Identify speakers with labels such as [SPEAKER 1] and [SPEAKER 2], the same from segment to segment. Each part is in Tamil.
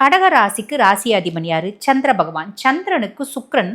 [SPEAKER 1] கடக ராசிக்கு ராசி அதிபன் யாரு? சந்திர பகவான். சந்திரனுக்கு சுக்ரன்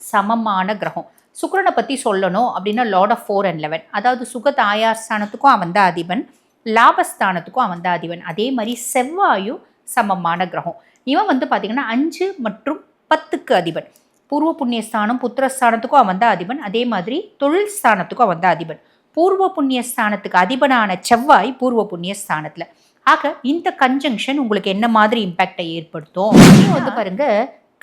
[SPEAKER 1] சமமான கிரகம். சுக்ரனை பற்றி சொல்லணும் அப்படின்னா lord of four and eleven அதாவது சுக தாயார் ஸ்தானத்துக்கும் அவன் தான் அதிபன். லாபஸ்தானத்துக்கும் அவன் தான் அதிபன். அதே மாதிரி செவ்வாயும் சமமான கிரகம். இவன் வந்து பார்த்திங்கன்னா அஞ்சு மற்றும் பத்துக்கு அதிபன். பூர்வ புண்ணியஸ்தானம் புத்திரஸ்தானத்துக்கும் அவன் தான் அதிபன். அதே மாதிரி தொழில் ஸ்தானத்துக்கும் அவன் தான் அதிபன். பூர்வ புண்ணிய ஸ்தானத்துக்கு அதிபனான செவ்வாய் பூர்வ புண்ணிய ஸ்தானத்தில் ஆக இந்த கன்ஜங்ஷன் உங்களுக்கு என்ன மாதிரி இம்பேக்டை ஏற்படுத்தும்? வந்து பாருங்க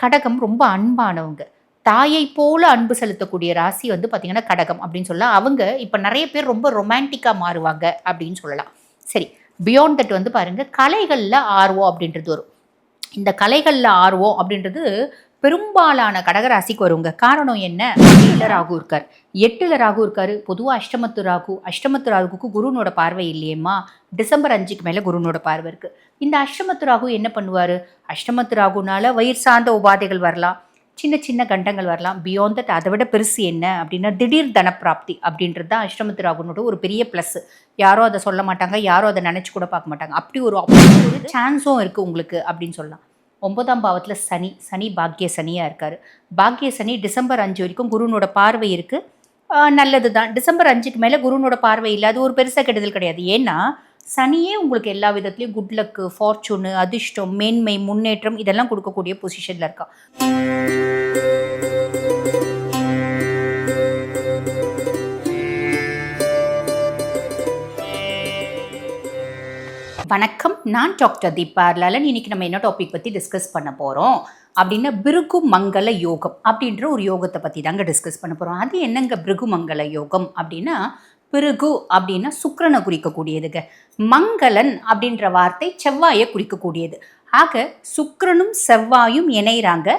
[SPEAKER 1] கடகம் ரொம்ப அன்பானவங்க. தாயை போல அன்பு செலுத்தக்கூடிய ராசி வந்து பார்த்தீங்கன்னா கடகம் அப்படின்னு சொல்லலாம். அவங்க இப்போ நிறைய பேர் ரொம்ப ரொமான்டிக்காக மாறுவாங்க அப்படின்னு சொல்லலாம். சரி பியாண்ட் தட் வந்து பாருங்க கலைகளில் ஆர்வம் அப்படின்றது வரும். இந்த கலைகளில் ஆர்வம் அப்படின்றது பெரும்பாலான கடகராசிக்கு வருங்க. காரணம் என்ன? ராகு இருக்கார். எட்டுல ராகு இருக்காரு. பொதுவாக அஷ்டமத்து ராகு அஷ்டமத்து ராகுக்கு குருனோட பார்வை இல்லையேம்மா. டிசம்பர் அஞ்சுக்கு மேலே குருனோட பார்வை இருக்கு. இந்த அஷ்டமத்து ராகு என்ன பண்ணுவார்? அஷ்டமத்து ராகுனால வயிறு சார்ந்த உபாதைகள் வரலாம். சின்ன சின்ன கண்டங்கள் வரலாம். பியாண்ட் தட் அதை விட பெருசு என்ன? அப்படின்னா திடீர் தனப்பிராப்தி அப்படின்றது தான் அஷ்டமத்து ராகுனோட ஒரு பெரிய ப்ளஸ் யாரோ அதை சொல்ல மாட்டாங்க. யாரோ அதை நினச்சி கூட பார்க்க மாட்டாங்க. அப்படி ஒரு அப்படி ஒரு சான்ஸும் இருக்குது உங்களுக்கு அப்படின்னு சொல்லலாம். ஒன்பதாம் பாவத்தில் சனி சனி பாக்கிய சனியாக இருக்கார். பாக்கிய சனி டிசம்பர் அஞ்சு வரைக்கும் குருனோட பார்வை இருக்குது நல்லது தான் டிசம்பர் அஞ்சுக்கு மேலே குருனோட பார்வை இல்லை. அது ஒரு பெருசாக கெடுதல் கிடையாது. ஏன்னா சனியே உங்களுக்கு எல்லா விதத்துலேயும் குட் லக்கு ஃபார்ச்சூனு அதிர்ஷ்டம் மேன்மை முன்னேற்றம் இதெல்லாம் கொடுக்கக்கூடிய பொசிஷனில் இருக்கா வணக்கம். நான் டாக்டர் தீபா லலன் இன்னைக்கு நம்ம என்ன டாபிக் பற்றி டிஸ்கஸ் பண்ண போகிறோம் அப்படின்னா பிருகு மங்கள யோகம் அப்படின்ற ஒரு யோகத்தை பற்றி தாங்க டிஸ்கஸ் பண்ண போகிறோம் அது என்னங்க பிருகு மங்கள யோகம் அப்படின்னா பிருகு அப்படின்னா சுக்கரனை குறிக்கக்கூடியதுங்க. மங்களன் அப்படின்ற வார்த்தை செவ்வாயை குறிக்கக்கூடியது. ஆக சுக்கரனும் செவ்வாயும் இணைகிறாங்க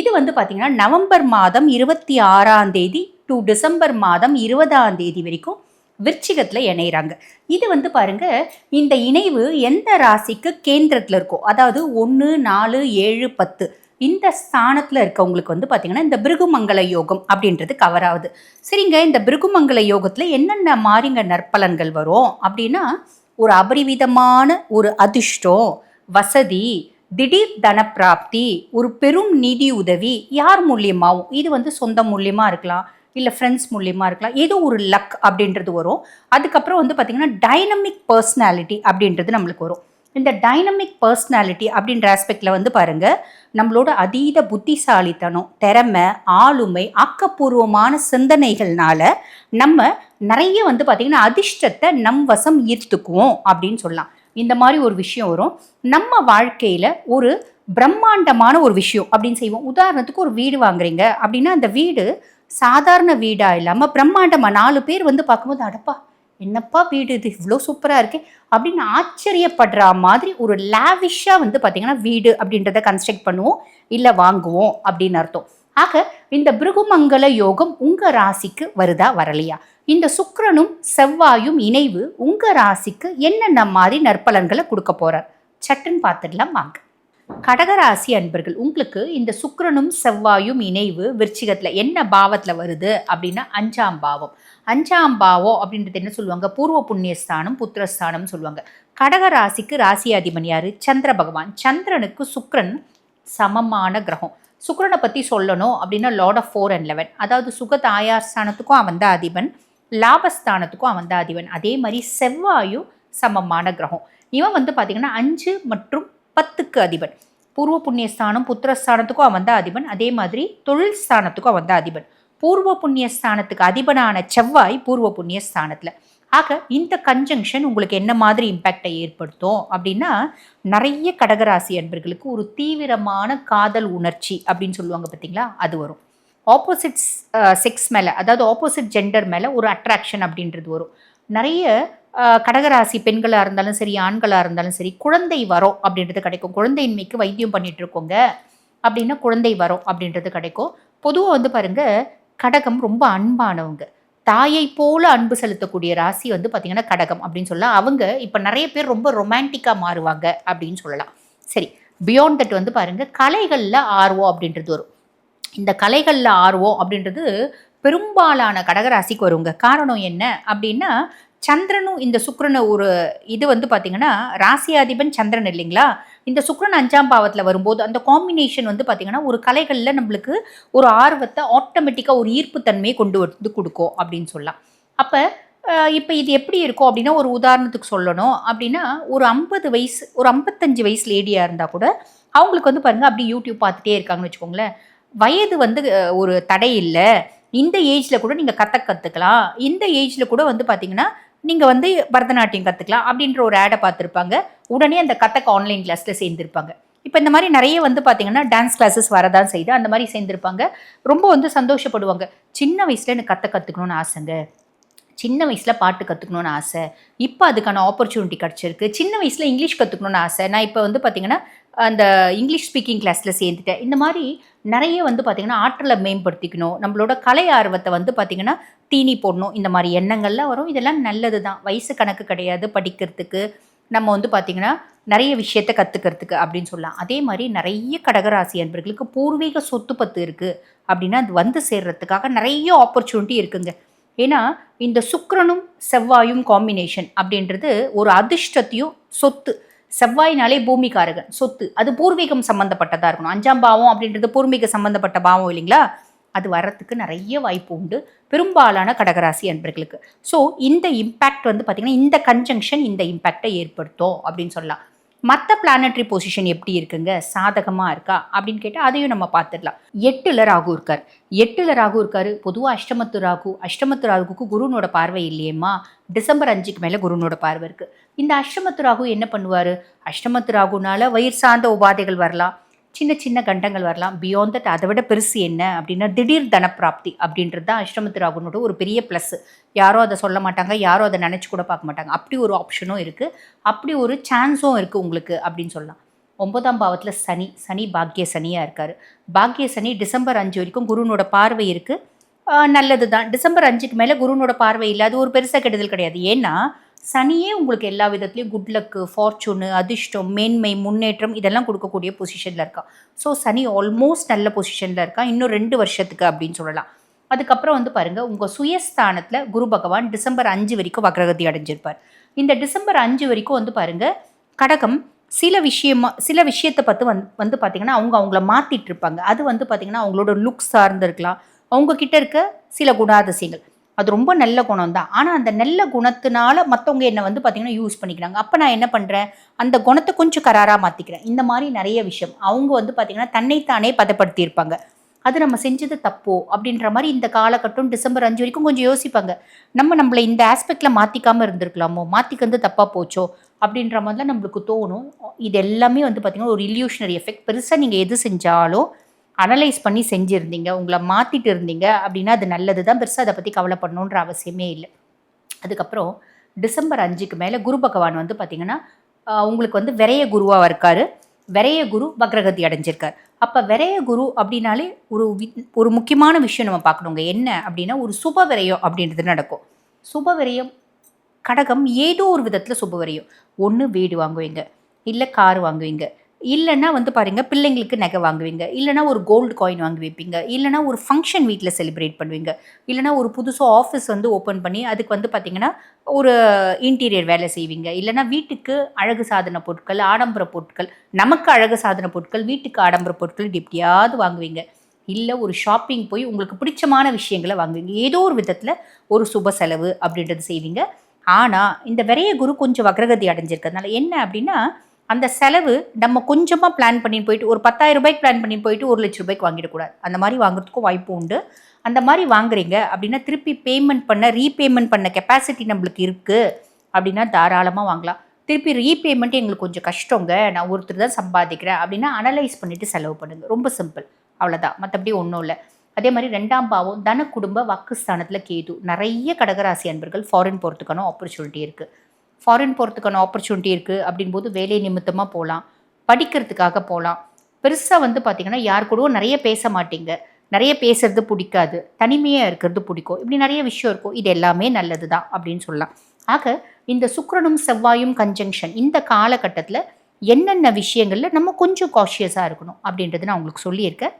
[SPEAKER 1] இது வந்து பார்த்திங்கன்னா நவம்பர் மாதம் இருபத்தி ஆறாம் தேதி டு டிசம்பர் மாதம் இருபதாம் தேதி வரைக்கும் விருச்சிகத்தில் இணைகிறாங்க இது வந்து பாருங்க இந்த இணைவு எந்த ராசிக்கு கேந்திரத்தில் இருக்கோ அதாவது ஒன்று நாலு ஏழு பத்து இந்த ஸ்தானத்தில் இருக்கவங்களுக்கு வந்து பார்த்திங்கன்னா இந்த பிருகுமங்கல யோகம் அப்படின்றது கவர் ஆகுது. சரிங்க இந்த பிருகுமங்கல யோகத்தில் என்னென்ன மாறிங்க நற்பலன்கள் வரும்? அப்படின்னா ஒரு அபரிவிதமான ஒரு அதிர்ஷ்டம் வசதி திடீர் தனப்பிராப்தி ஒரு பெரும் நிதி உதவி யார் மூலியமாகவும் இது வந்து சொந்த மூலியமாக இருக்கலாம். இல்லை ஃப்ரெண்ட்ஸ் மூலியமாக இருக்கலாம். ஏதோ ஒரு லக் அப்படின்றது வரும். அதுக்கப்புறம் வந்து பார்த்திங்கன்னா டைனமிக் பர்சனாலிட்டி அப்படின்றது நம்மளுக்கு வரும். இந்த டைனமிக் பர்சனாலிட்டி அப்படின்ற ஆஸ்பெக்டில் வந்து பாருங்கள் நம்மளோட அதீத புத்திசாலித்தனம் திறமை ஆளுமை ஆக்கப்பூர்வமான சிந்தனைகள்னால நம்ம நிறைய வந்து பார்த்திங்கன்னா அதிர்ஷ்டத்தை நம் வசம் ஈர்த்துக்குவோம் அப்படின்னு சொல்லலாம். இந்த மாதிரி ஒரு விஷயம் வரும். நம்ம வாழ்க்கையில் ஒரு பிரம்மாண்டமான ஒரு விஷயம் அப்படின்னு செய்வோம். உதாரணத்துக்கு ஒரு வீடு வாங்குறீங்க அப்படின்னா அந்த வீடு சாதாரண வீடாக இல்லாமல் பிரம்மாண்டமாக நாலு பேர் வந்து பார்க்கும்போது அடப்பா என்னப்பா வீடு இது? இவ்வளோ சூப்பராக இருக்கே. அப்படின்னு ஆச்சரியப்படுற மாதிரி ஒரு லேவிஷாக வந்து பார்த்திங்கன்னா வீடு அப்படின்றத கன்ஸ்ட்ரக்ட் பண்ணுவோம் இல்லை வாங்குவோம் அப்படின்னு அர்த்தம். ஆக இந்த பிருகுமங்கல யோகம் உங்கள் ராசிக்கு வருதா வரலையா? இந்த சுக்கரனும் செவ்வாயும் இணைவு உங்கள் ராசிக்கு என்னென்ன மாதிரி நற்பலன்களை கொடுக்க போகிறார் சட்டுன்னு பார்த்துடலாம் வாங்க. கடகராசி அன்பர்கள் உங்களுக்கு இந்த சுக்கரனும் செவ்வாயும் இணைவு விருச்சிகத்தில் என்ன பாவத்தில் வருது அப்படின்னா அஞ்சாம் பாவம். அஞ்சாம் பாவம் அப்படின்றது என்ன சொல்லுவாங்க? பூர்வ புண்ணியஸ்தானம் புத்திரஸ்தானம் சொல்லுவாங்க. கடகராசிக்கு ராசி அதிபன் யார்? சந்திர பகவான். சந்திரனுக்கு சுக்கரன் சமமான கிரகம். சுக்கரனை பற்றி சொல்லணும் அப்படின்னா lord of four and eleven அதாவது சுக தாயார் ஸ்தானத்துக்கும் அவன் தான் அதிபன். லாபஸ்தானத்துக்கும் அவன் தான் அதிபன். அதே மாதிரி செவ்வாயும் சமமான கிரகம். இவன் வந்து பார்த்திங்கன்னா அஞ்சு மற்றும் பத்துக்கு அதிபன். பூர்வ புண்ணிய ஸ்தானம் புத்திரஸ்தானத்துக்கும் அவன் தான் அதிபன். அதே மாதிரி தொழில் ஸ்தானத்துக்கும் அவன் தான் அதிபன். பூர்வ புண்ணியஸ்தானத்துக்கு அதிபனான செவ்வாய் பூர்வ புண்ணிய ஸ்தானத்தில் ஆக இந்த கன்ஜங்ஷன் உங்களுக்கு என்ன மாதிரி இம்பேக்டை ஏற்படுத்தும் அப்படின்னா நிறைய கடகராசி அன்பர்களுக்கு ஒரு தீவிரமான காதல் உணர்ச்சி அப்படின்னு சொல்லுவாங்க பார்த்தீங்களா? அது வரும். ஆப்போசிட் செக்ஸ் மேலே அதாவது ஆப்போசிட் ஜெண்டர் மேலே ஒரு அட்ராக்ஷன் அப்படின்றது வரும். நிறைய கடகராசி பெண்களாக இருந்தாலும் சரி ஆண்களாக இருந்தாலும் சரி குழந்தை வரோம் அப்படின்றது கிடைக்கும். குழந்தையின்மைக்கு வைத்தியம் பண்ணிட்டு இருக்கோங்க. அப்படின்னா குழந்தை வரோம் அப்படின்றது கிடைக்கும். பொதுவாக வந்து பாருங்க கடகம் ரொம்ப அன்பானவங்க. தாயை போல அன்பு செலுத்தக்கூடிய ராசி வந்து பார்த்திங்கன்னா கடகம் அப்படின்னு சொல்லலாம். அவங்க இப்போ நிறைய பேர் ரொம்ப ரொமான்டிக்காக மாறுவாங்க அப்படின்னு சொல்லலாம். சரி பியாண்ட் தட் வந்து பாருங்க கலைகளில் ஆர்வம் அப்படின்றது வரும். இந்த கலைகளில் ஆர்வம் அப்படின்றது பெரும்பாலான கடகராசிக்கு வருங்க. காரணம் என்ன அப்படின்னா சந்திரனும் இந்த சுக்கரனை ஒரு இது வந்து பார்த்தீங்கன்னா ராசியாதிபன் சந்திரன் இல்லைங்களா? இந்த சுக்கரன் அஞ்சாம் பாவத்தில் வரும்போது அந்த காம்பினேஷன் வந்து பார்த்திங்கன்னா ஒரு கலைகளில் நம்மளுக்கு ஒரு ஆர்வத்தை ஆட்டோமேட்டிக்காக ஒரு ஈர்ப்புத்தன்மையை கொண்டு வந்து கொடுக்கும் அப்படின்னு சொல்லலாம். அப்போ இப்போ இது எப்படி இருக்கும் அப்படின்னா ஒரு உதாரணத்துக்கு சொல்லணும் அப்படின்னா ஒரு ஐம்பது வயசு ஒரு ஐம்பத்தஞ்சு வயசு லேடியாக இருந்தால் கூட அவங்களுக்கு வந்து பாருங்கள் அப்படி யூடியூப் பார்த்துட்டே இருக்காங்கன்னு வச்சுக்கோங்களேன். வயது வந்து ஒரு தடை இல்லை. இந்த ஏஜில் கூட நீங்கள் கற்று கற்றுக்கலாம் இந்த ஏஜில் கூட வந்து பார்த்தீங்கன்னா நீங்கள் வந்து பரதநாட்டியம் கற்றுக்கலாம் அப்படின்ற ஒரு ஆடை பார்த்துருப்பாங்க. உடனே அந்த கத்தக்க ஆன்லைன் கிளாஸில் சேர்ந்துருப்பாங்க. இப்போ இந்த மாதிரி நிறைய வந்து பார்த்தீங்கன்னா டான்ஸ் கிளாஸஸ் வரதான் செய்து அந்த மாதிரி சேர்ந்துருப்பாங்க. ரொம்ப வந்து சந்தோஷப்படுவாங்க. சின்ன வயசில் எனக்கு கற்று கற்றுக்கணும்னு ஆசைங்க. சின்ன வயசில் பாட்டு கற்றுக்கணும்னு ஆசை. இப்போ அதுக்கான ஆப்பர்ச்சுனிட்டி கிடச்சிருக்கு. சின்ன வயசில் இங்கிலீஷ் கற்றுக்கணும்னு ஆசை. நான் இப்போ வந்து பார்த்திங்கன்னா அந்த இங்கிலீஷ் ஸ்பீக்கிங் கிளாஸில் சேர்ந்துட்டேன். இந்த மாதிரி நிறைய வந்து பார்த்திங்கன்னா ஆற்றலை மேம்படுத்திக்கணும். நம்மளோட கலை ஆர்வத்தை வந்து பார்த்திங்கன்னா தீனி போடணும். இந்த மாதிரி எண்ணங்கள்லாம் வரும். இதெல்லாம் நல்லது தான் வயசு கணக்கு கிடையாது படிக்கிறதுக்கு. நம்ம வந்து பார்த்திங்கன்னா நிறைய விஷயத்தை கற்றுக்கிறதுக்கு அப்படின்னு சொல்லலாம். அதே மாதிரி நிறைய கடகராசி அன்பர்களுக்கு பூர்வீக சொத்து பத்து இருக்குது அப்படின்னா அது வந்து சேர்றதுக்காக நிறைய ஆப்பர்ச்சுனிட்டி இருக்குங்க. ஏன்னா இந்த சுக்கரனும் செவ்வாயும் காம்பினேஷன் அப்படின்றது ஒரு அதிர்ஷ்டத்தையும் சொத்து செவ்வாய்னாலே பூமிகாரகன் சொத்து. அது பூர்வீகம் சம்மந்தப்பட்டதாக இருக்கணும். அஞ்சாம் பாவம் அப்படின்றது பூர்வீக சம்மந்தப்பட்ட பாவம் இல்லைங்களா? அது வர்றதுக்கு நிறைய வாய்ப்பு உண்டு. பெரும்பாலான கடகராசி அன்பர்களுக்கு. ஸோ இந்த இம்பேக்ட் வந்து பார்த்திங்கன்னா இந்த கன்ஜங்ஷன் இந்த இம்பேக்டை ஏற்படுத்தும் அப்படின்னு சொல்லலாம். மற்ற பிளானட்ரி பொசிஷன் எப்படி இருக்குங்க? சாதகமாக இருக்கா? அப்படின்னு கேட்டால் அதையும் நம்ம பார்த்துடலாம். எட்டில் ராகு இருக்கார். எட்டில் ராகு இருக்கார். பொதுவாக அஷ்டமத்து ராகு அஷ்டமத்து ராகுக்கு குருனோட பார்வை இல்லையேம்மா. டிசம்பர் அஞ்சுக்கு மேலே குருனோட பார்வை இருக்குது இந்த அஷ்டமத்து ராகு என்ன பண்ணுவார்? அஷ்டமத்து ராகுனால வயிறு சார்ந்த உபாதைகள் வரலாம். சின்ன சின்ன கண்டங்கள் வரலாம். பியாண்ட் தட் அதை விட பெருசு என்ன? அப்படின்னா திடீர் தனப்பிராப்தி அப்படின்றது தான் அஷ்டமத்து ராகுனோட ஒரு பெரிய ப்ளஸ் யாரோ அதை சொல்ல மாட்டாங்க யாரோ அதை நினச்சி கூட பார்க்க மாட்டாங்க. அப்படி ஒரு ஆப்ஷனும் இருக்குது அப்படி ஒரு சான்ஸும் இருக்குது உங்களுக்கு அப்படின்னு சொல்லலாம். ஒன்பதாம் பாவத்தில் சனி சனி பாக்கிய சனியாக இருக்கார். பாக்கிய சனி டிசம்பர் அஞ்சு வரைக்கும் குருனோட பார்வை இருக்குது நல்லது தான் டிசம்பர் அஞ்சுக்கு மேலே குருனோட பார்வை இல்லை. அது ஒரு பெருசாக கெடுதல் கிடையாது. ஏன்னா சனியே உங்களுக்கு எல்லா விதத்துலையும் குட் லக்கு ஃபார்ச்சூனு அதிர்ஷ்டம் மேன்மை முன்னேற்றம் இதெல்லாம் கொடுக்கக்கூடிய பொசிஷனில் இருக்கா. ஸோ சனி ஆல்மோஸ்ட் நல்ல பொசிஷனில் இருக்கா. இன்னும் ரெண்டு வருஷத்துக்கு அப்படின்னு சொல்லலாம். அதுக்கப்புறம் வந்து பாருங்கள் உங்கள் சுயஸ்தானத்தில் குரு பகவான் டிசம்பர் அஞ்சு வரைக்கும் வக்ரகதி அடைஞ்சிருப்பார். இந்த டிசம்பர் அஞ்சு வரைக்கும் வந்து பாருங்கள் கடகம் சில விஷயமா சில விஷயத்தை பார்த்து வந்து வந்து பார்த்தீங்கன்னா அவங்க அவங்கள மாற்றிட்டு இருப்பாங்க. அது வந்து பார்த்தீங்கன்னா அவங்களோட லுக் சார்ந்து இருக்கலாம் இருக்க சில குணாதிசயங்கள். அது ரொம்ப நல்ல குணம் தான் ஆனால் அந்த நல்ல குணத்தினால மற்றவங்க என்னை வந்து பார்த்தீங்கன்னா யூஸ் பண்ணிக்கிறாங்க. அப்போ நான் என்ன பண்ணுறேன் அந்த குணத்தை கொஞ்சம் கராராக மாற்றிக்கிறேன் இந்த மாதிரி நிறைய விஷயம். அவங்க வந்து பார்த்தீங்கன்னா தன்னைத்தானே பதப்படுத்தியிருப்பாங்க. அது நம்ம செஞ்சது தப்போ? அப்படின்ற மாதிரி இந்த காலகட்டம் டிசம்பர் அஞ்சு வரைக்கும் கொஞ்சம் யோசிப்பாங்க. நம்ம நம்மளை இந்த ஆஸ்பெக்டில் மாற்றிக்காமல் இருந்திருக்கலாமோ? மாற்றிக்கந்து தப்பாக போச்சோ? அப்படின்ற மாதிரிலாம் நம்மளுக்கு தோணும். இது எல்லாமே வந்து பார்த்திங்கன்னா ஒரு இல்யூஷனரி எஃபெக்ட் பெருசாக நீங்கள் எது செஞ்சாலும் அனலைஸ் பண்ணி செஞ்சுருந்தீங்க உங்களை மாற்றிட்டு இருந்தீங்க அப்படின்னா அது நல்லது தான் பெருசாக அதை பற்றி கவலைப்படணுன்ற அவசியமே இல்லை. அதுக்கப்புறம் டிசம்பர் அஞ்சுக்கு மேலே குரு பகவான் வந்து பார்த்திங்கன்னா உங்களுக்கு வந்து விரைய குருவாக இருக்கார். விரைய குரு வக்ரகதி அடைஞ்சிருக்கார். அப்போ விரைய குரு அப்படின்னாலே ஒரு ஒரு முக்கியமான விஷயம் நம்ம பார்க்கணுங்க. என்ன அப்படின்னா ஒரு சுப விரயம் அப்படின்றது நடக்கும். சுப விரயம் கடகம் ஏதோ ஒரு விதத்தில் சுப விரயம். ஒன்று வீடு வாங்குவீங்க இல்லை கார் வாங்குவீங்க இல்லைன்னா வந்து பாருங்கள் பிள்ளைங்களுக்கு நகை வாங்குவீங்க. இல்லைன்னா ஒரு கோல்டு காயின் வாங்கி வைப்பீங்க. இல்லைன்னா ஒரு ஃபங்க்ஷன் வீட்டில் செலிப்ரேட் பண்ணுவீங்க. இல்லைன்னா ஒரு புதுசாக ஆஃபீஸ் வந்து ஓப்பன் பண்ணி அதுக்கு வந்து பார்த்தீங்கன்னா ஒரு இன்டீரியர் வேலை செய்வீங்க. இல்லைன்னா வீட்டுக்கு அழகு சாதன பொருட்கள் ஆடம்பர பொருட்கள் நமக்கு அழகு சாதன பொருட்கள் வீட்டுக்கு ஆடம்பர பொருட்கள் இப்படி எப்படியாவது வாங்குவீங்க. இல்லை ஒரு ஷாப்பிங் போய் உங்களுக்கு பிடிச்சமான விஷயங்களை வாங்குவீங்க. ஏதோ ஒரு விதத்தில் ஒரு சுப செலவு அப்படின்றது செய்வீங்க. ஆனால் இந்த விரைய குரு கொஞ்சம் வக்ரகதி அடைஞ்சிருக்கிறதுனால என்ன அப்படின்னா அந்த செலவு நம்ம கொஞ்சமாக பிளான் பண்ணி போயிட்டு ஒரு பத்தாயிரம் ரூபாய்க்கு பிளான் பண்ணி போயிட்டு ஒரு லட்ச ரூபாய்க்கு வாங்கிடக்கூடாது. அந்த மாதிரி வாங்குறதுக்கும் வாய்ப்பு உண்டு. அந்த மாதிரி வாங்குறீங்க அப்படின்னா திருப்பி பேமெண்ட் பண்ண ரீபேமெண்ட் பண்ண கெப்பாசிட்டி நம்மளுக்கு இருக்குது அப்படின்னா தாராளமாக வாங்கலாம். திருப்பி ரீபேமெண்ட் எங்களுக்கு கொஞ்சம் கஷ்டங்க. நான் ஒருத்தர் தான் சம்பாதிக்கிறேன் அப்படின்னா அனலைஸ் பண்ணிவிட்டு செலவு பண்ணுங்கள் ரொம்ப சிம்பிள் அவ்வளோதான் மற்றபடி ஒன்றும் இல்லை. அதே மாதிரி ரெண்டாம் பாவம் தன குடும்ப வாக்குஸ்தானத்தில் கேது. நிறைய கடகராசி அன்பர்கள் ஃபாரின் போகிறதுக்கான ஆப்பர்ச்சுனிட்டி இருக்குது ஃபாரின் போகிறதுக்கான ஆப்பர்ச்சுனிட்டி இருக்குது அப்படின்போது வேலை நிமித்தமாக போகலாம் படிக்கிறதுக்காக போகலாம் பெருசாக வந்து பார்த்திங்கன்னா யார் கூடவும் நிறைய பேச மாட்டீங்க. நிறைய பேசுறது பிடிக்காது. தனிமையாக இருக்கிறது பிடிக்கும். இப்படி நிறைய விஷயம் இருக்கும். இது எல்லாமே நல்லது தான் அப்படின்னு சொல்லலாம். ஆக இந்த சுக்கரனும் செவ்வாயும் கன்ஜங்ஷன் இந்த காலகட்டத்தில் என்னென்ன விஷயங்களில் நம்ம கொஞ்சம் காஷியஸாக இருக்கணும் அப்படின்றது நான் உங்களுக்கு சொல்லியிருக்கேன்.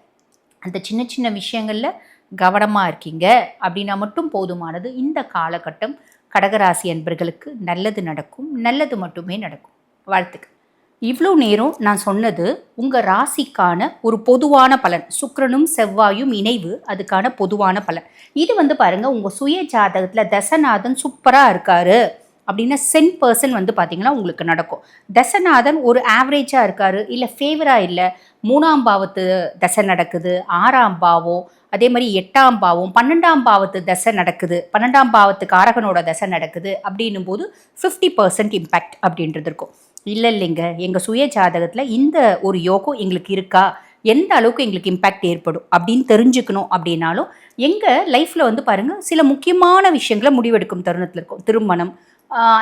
[SPEAKER 1] அந்த சின்ன சின்ன விஷயங்களில் கவனமாக இருக்கீங்க அப்படின்னா மட்டும் போதுமானது. இந்த காலகட்டம் கடகராசி அன்பர்களுக்கு நல்லது நடக்கும் நல்லது மட்டுமே நடக்கும். வாழ்த்துக்கள். இவ்வளோ நேரம் நான் சொன்னது உங்கள் ராசிக்கான ஒரு பொதுவான பலன். சுக்கரனும் செவ்வாயும் இணைவு அதுக்கான பொதுவான பலன். இது வந்து பாருங்கள் உங்கள் சுய ஜாதகத்தில் தசநாதன் சூப்பராக இருக்காரு அப்படின்னா சென் பர்சன் வந்து பார்த்தீங்கன்னா உங்களுக்கு நடக்கும். தசநாதன் ஒரு ஆவரேஜாக இருக்காரு இல்லை ஃபேவராக இல்லை. மூணாம் பாவத்து தசை நடக்குது ஆறாம் பாவம் அதே மாதிரி எட்டாம் பாவம் பன்னெண்டாம் பாவத்து தசை நடக்குது. பன்னெண்டாம் பாவத்து காரகனோட தசை நடக்குது அப்படின்னும் போது ஃபிஃப்டி பர்சன்ட் இம்பேக்ட் அப்படின்றது இருக்கும். இல்லை இல்லைங்க. எங்கள் சுய ஜாதகத்தில் இந்த ஒரு யோகம் எங்களுக்கு இருக்கா? எந்த அளவுக்கு எங்களுக்கு இம்பேக்ட் ஏற்படும்? அப்படின்னு தெரிஞ்சுக்கணும் அப்படின்னாலும் எங்கள் லைஃப்பில் வந்து பாருங்கள் சில முக்கியமான விஷயங்களை முடிவெடுக்கும் தருணத்தில் இருக்கும். திருமணம்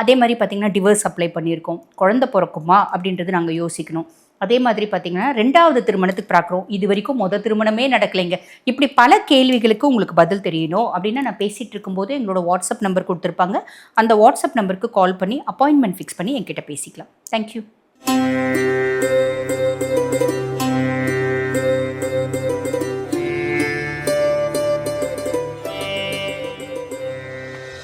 [SPEAKER 1] அதே மாதிரி பார்த்திங்கன்னா டிவர்ஸ் அப்ளை பண்ணியிருக்கோம். குழந்தை பிறக்குமா அப்படின்றது நாங்கள் யோசிக்கணும். அதே மாதிரி பார்த்தீங்கன்னா ரெண்டாவது திருமணத்துக்கு பார்க்குறோம். இது வரைக்கும் மொதல் திருமணமே நடக்கலைங்க. இப்படி பல கேள்விகளுக்கு உங்களுக்கு பதில் தெரியணும் அப்படின்னா நான் பேசிகிட்டு இருக்கும்போது எங்களோட வாட்ஸ்அப் நம்பர் கொடுத்துருப்பாங்க. அந்த வாட்ஸ்அப் நம்பருக்கு கால் பண்ணி அப்பாயின்மெண்ட் ஃபிக்ஸ் பண்ணி என்கிட்ட பேசிக்கலாம். தேங்க்யூ